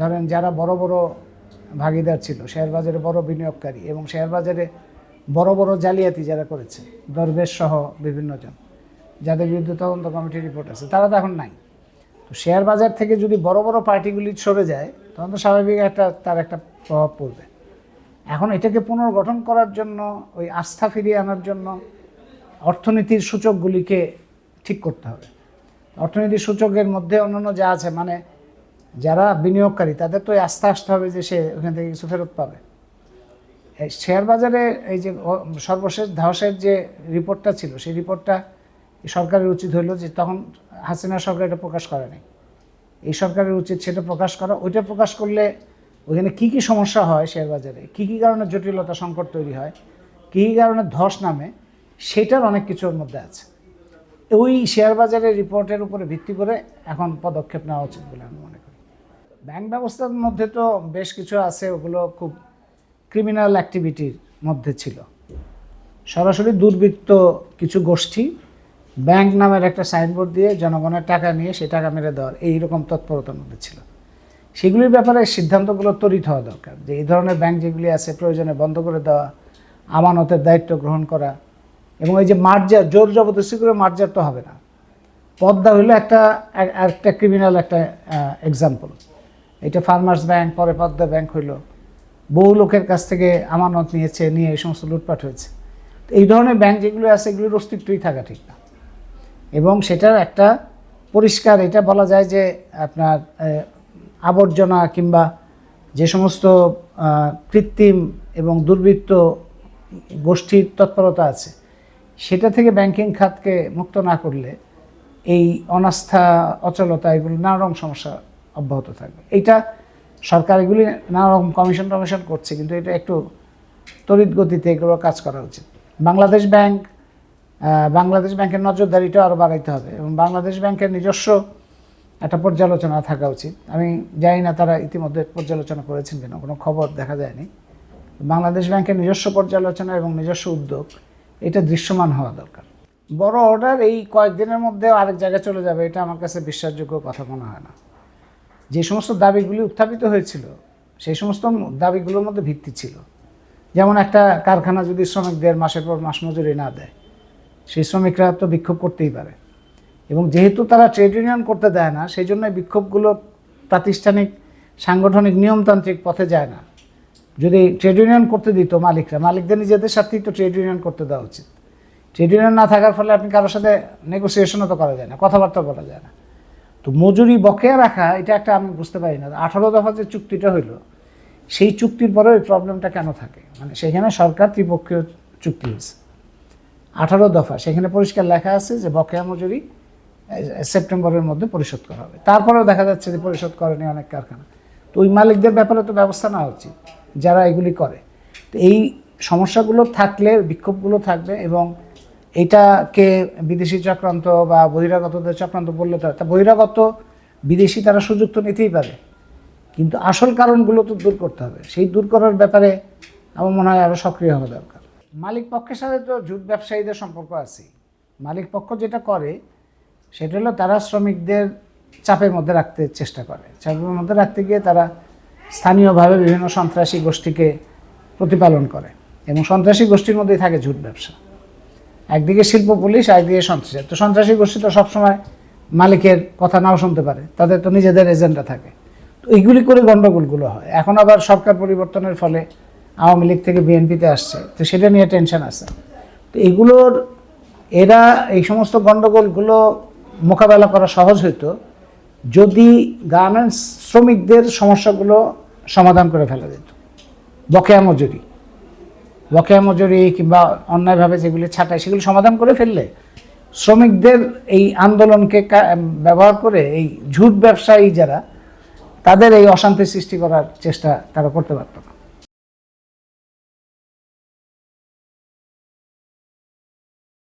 ধরেন যারা বড় বড় ভাগিদার ছিল শেয়ার বাজারে বড় বিনিয়োগকারী এবং শেয়ার বাজারে বড় বড় জালিয়াতি যারা করেছে, দরবেশ সহ বিভিন্ন জন যাদের বিরুদ্ধে তদন্ত কমিটির রিপোর্ট আছে, তারা তো এখন নাই। তো শেয়ার বাজার থেকে যদি বড় বড় পার্টিগুলি সরে যায়, তখন তো স্বাভাবিক একটা, তার একটা প্রভাব পড়বে। এখন এটাকে পুনর্গঠন করার জন্য, ওই আস্থা ফিরিয়ে আনার জন্য অর্থনীতির সূচকগুলিকে ঠিক করতে হবে। অর্থনীতির সূচকের মধ্যে অন্যান্য যা আছে মানে যারা বিনিয়োগকারী, তাদের তো আস্থা আসতে হবে যে সে ওখান থেকে কিছু ফেরত পাবে। শেয়ার বাজারে এই যে সর্বশেষ ধসের যে রিপোর্টটা ছিল, সেই রিপোর্টটা সরকারের উচিত হলো যে তখন হাসিনা সরকার এটা প্রকাশ করে নাই। এই সরকারের উচিত সেটা প্রকাশ করা। ওইটা প্রকাশ করলে ওখানে কী কী সমস্যা হয় শেয়ার বাজারে, কী কী কারণে জটিলতা সংকট তৈরি হয়, কী কী কারণে ধস নামে, সেটার অনেক কিছুর মধ্যে আছে। ওই শেয়ার বাজারের রিপোর্টের উপরে ভিত্তি করে এখন পদক্ষেপ নেওয়া উচিত বলে আমি মনে ব্যাংক ব্যবস্থার মধ্যে তো বেশ কিছু আছে, ওগুলো খুব ক্রিমিনাল অ্যাক্টিভিটির মধ্যে ছিল। সরাসরি দুর্বৃত্ত কিছু গোষ্ঠী ব্যাংক নামের একটা সাইনবোর্ড দিয়ে জনগণের টাকা নিয়ে সেই টাকা মেরে দেওয়ার এইরকম তৎপরতার মধ্যে ছিল। সেগুলির ব্যাপারে সিদ্ধান্তগুলো তরিত হওয়া দরকার যে, এই ধরনের ব্যাংক যেগুলি আছে প্রয়োজনে বন্ধ করে দেওয়া, আমানতের দায়িত্ব গ্রহণ করা এবং এই যে মার্জার, জোর জবরদস্তি করে মার্জার তো হবে না। পদ্মা হলো একটা এক- একটা ক্রিমিনাল একটা এক্সাম্পল এটা ফার্মার্স ব্যাংক পরে পদ্মা ব্যাংক হইল। বহু লোকের কাছ থেকে আমানত নিয়েছে, নিয়ে এই সমস্ত লুটপাট হয়েছে। এই ধরনের ব্যাংক যেগুলো আছে, এগুলোর অস্তিত্বই থাকা ঠিক না। এবং সেটার একটা পরিষ্কার, এটা বলা যায় যে আপনার আবর্জনা কিংবা যে সমস্ত কৃত্রিম এবং দুর্বৃত্ত গোষ্ঠীর তৎপরতা আছে, সেটা থেকে ব্যাংকিং খাতকে মুক্ত না করলে এই অনাস্থা, অচলতা, এগুলো নানা রকম সমস্যা অব্যাহত থাকবে। এইটা সরকার এগুলি নানা রকম কমিশন টমিশন করছে, কিন্তু এটা একটু তড়িৎ গতিতে এগুলো কাজ করা উচিত। বাংলাদেশ ব্যাংক বাংলাদেশ ব্যাংকের নজরদারিটা আরও বাড়াইতে হবে এবং বাংলাদেশ ব্যাংকের নিজস্ব একটা পর্যালোচনা থাকা উচিত। আমি জানি না তারা ইতিমধ্যে পর্যালোচনা করেছেন কিনা, কোনো খবর দেখা যায়নি। বাংলাদেশ ব্যাংকের নিজস্ব পর্যালোচনা এবং নিজস্ব উদ্যোগ, এটা দৃশ্যমান হওয়া দরকার। বড় অর্ডার এই কয়েকদিনের মধ্যে আরেক জায়গায় চলে যাবে, এটা আমার কাছে বিশ্বাসযোগ্য কথা মনে হয় না। যে সমস্ত দাবিগুলি উত্থাপিত হয়েছিল, সেই সমস্ত দাবিগুলোর মধ্যে ভিত্তি ছিল। যেমন একটা কারখানা যদি শ্রমিকদের মাসের পর মাস মজুরি না দেয়, সেই শ্রমিকরা তো বিক্ষোভ করতেই পারে। এবং যেহেতু তারা ট্রেড ইউনিয়ন করতে দেয় না, সেই জন্য বিক্ষোভগুলো প্রাতিষ্ঠানিক সাংগঠনিক নিয়মতান্ত্রিক পথে যায় না। যদি ট্রেড ইউনিয়ন করতে দিত মালিকরা, মালিকদের নিজেদের সাথেই তো ট্রেড ইউনিয়ন করতে দেওয়া উচিত। ট্রেড ইউনিয়ন না থাকার ফলে আপনি কারোর সাথে নেগোসিয়েশনও তো করা যায় না কথাবার্তা বলা যায় না। তো মজুরি বকেয়া রাখা, এটা একটা আমি বুঝতে পারি না। আঠারো দফা যে চুক্তিটা হইল, সেই চুক্তির পরেও এই প্রবলেমটা কেন থাকে? মানে সেখানে সরকার ত্রিপক্ষীয় চুক্তি হয়েছে। আঠারো দফা, সেখানে পরিষ্কার লেখা আছে যে বকেয়া মজুরি সেপ্টেম্বরের মধ্যে পরিশোধ করা হবে। তারপরেও দেখা যাচ্ছে যে পরিশোধ করেনি অনেক কারখানা। তো ওই মালিকদের ব্যাপারে তো ব্যবস্থা নেওয়া উচিত, যারা এগুলি করে। তো এই সমস্যাগুলো থাকলে, বিক্ষোভগুলো থাকবে এবং এটাকে বিদেশি চক্রান্ত বা বহিরাগতদের চক্রান্ত বললে তো হয়। তা বহিরাগত বিদেশি তারা সুযোগ তো নিতেই পারে। কিন্তু আসল কারণগুলো তো দূর করতে হবে। সেই দূর করার ব্যাপারে আমার মনে হয় আরও সক্রিয় হওয়া দরকার। মালিক পক্ষের সাথে তো জুট ব্যবসায়ীদের সম্পর্ক আছে। মালিক পক্ষ যেটা করে, সেটা হলো তারা শ্রমিকদের চাপের মধ্যে রাখতে চেষ্টা করে। চাপের মধ্যে রাখতে গিয়ে তারা স্থানীয়ভাবে বিভিন্ন সন্ত্রাসী গোষ্ঠীকে প্রতিপালন করে। এবং সন্ত্রাসী গোষ্ঠীর মধ্যেই থাকে জুট ব্যবসা। একদিকে শিল্প পুলিশ একদিকে সন্ত্রাসী। তো সন্ত্রাসী গোষ্ঠী তো সবসময় মালিকের কথা নাও শুনতে পারে। তাদের তো নিজেদের এজেন্ডা থাকে। তো এইগুলি করে গণ্ডগোলগুলো হয়। এখন আবার সরকার পরিবর্তনের ফলে আওয়ামী লীগ থেকে বিএনপিতে আসছে। তো সেটা নিয়ে টেনশন আছে। তো এগুলোর, এরা এই সমস্ত গণ্ডগোলগুলো মোকাবেলা করা সহজ হইতো যদি গার্মেন্টস শ্রমিকদের সমস্যাগুলো সমাধান করে ফেলা যেত। বকেয়া মজুরি। বকেয়া মজুরি কিংবা অন্যায়ভাবে যেগুলি ছাটায় সেগুলি সমাধান করে ফেললে শ্রমিকদের এই আন্দোলনকে ব্যবহার করে এই ঝুট ব্যবসায়ী যারা, তাদের এই অশান্তি সৃষ্টি করার চেষ্টা তারা করতে পারত না।